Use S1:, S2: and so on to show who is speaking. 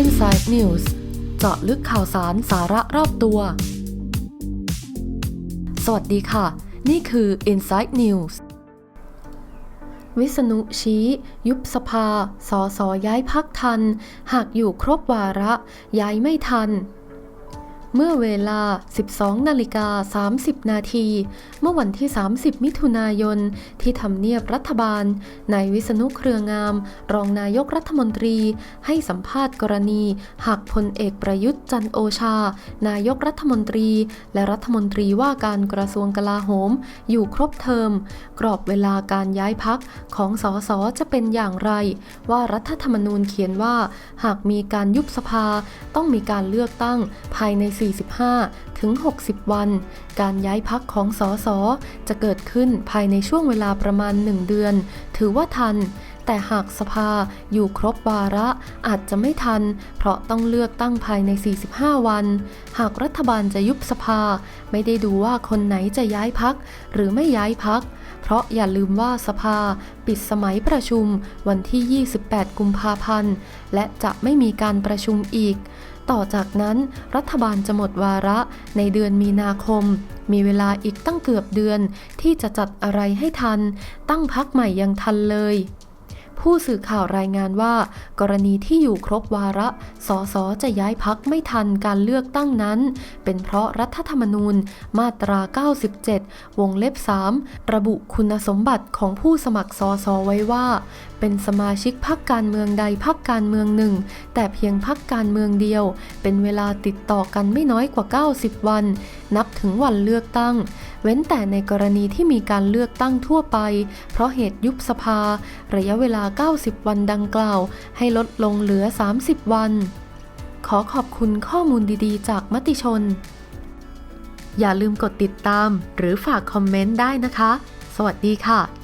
S1: Inside News เจาะลึกข่าวสารสาระรอบตัว สวัสดีค่ะ นี่คือ Inside News วิษณุชี้ ยุบสภาสอสอย้ายพักทัน หากอยู่ครบวาระ ย้ายไม่ทัน เมื่อเวลา 12 นาฬิกา 30 นาที เมื่อวันที่ 30 มิถุนายน ที่ทำเนียบรัฐบาล นายวิษณุเครืองาม รองนายกรัฐมนตรี ให้สัมภาษณ์กรณี หากพลเอกประยุทธ์จันโอชา นายกรัฐมนตรี และรัฐมนตรีว่าการกระทรวงกลาโหม อยู่ครบเทอม กรอบเวลาการย้ายพักของสสจะเป็นอย่างไร ว่ารัฐธรรมนูญเขียนว่า หากมีการยุบสภาต้องมีการเลือกตั้งภายใน45 ถึง 60 วัน การย้ายพักของสสจะเกิดขึ้นภายในช่วงเวลาประมาณ 1 เดือน ถือว่าทัน แต่หากสภาอยู่ครบวาระอาจจะไม่ทัน เพราะต้องเลือกตั้งภายใน 45 วัน หากรัฐบาลจะยุบสภา ไม่ได้ดูว่าคนไหนจะย้ายพัก หรือไม่ย้ายพักเพราะอย่าลืมว่าสภาปิดสมัยประชุมวันที่ 28 กุมภาพันธ์ และจะไม่มีการประชุมอีก ต่อจากนั้นรัฐบาลจะหมดวาระในเดือนมีนาคม มีเวลาอีกตั้งเกือบเดือนที่จะจัดอะไรให้ทัน ตั้งพักใหม่ยังทันเลย ผู้สื่อข่าวรายงานว่า กรณีที่อยู่ครบวาระ สสจะย้ายพักไม่ทันการเลือกตั้งนั้น เป็นเพราะรัฐธรรมนูญมาตรา 97 วงเล็บ 3 ระบุคุณสมบัติของผู้สมัครสสไว้ว่า เป็นสมาชิกพักการเมืองใดพักการเมืองหนึ่ง แต่เพียงพักการเมืองเดียว เป็นเวลาติดต่อกันไม่น้อยกว่า 90 วัน นับถึงวันเลือกตั้ง เว้นแต่ในกรณีที่มีการเลือกตั้งทั่วไป เพราะเหตุยุบสภา ระยะเวลา 90 วันดังกล่าว ให้ลดลงเหลือ 30 วัน ขอขอบคุณข้อมูลดีๆ จากมติชน อย่าลืมกดติดตาม หรือฝากคอมเมนต์ได้นะคะ สวัสดีค่ะ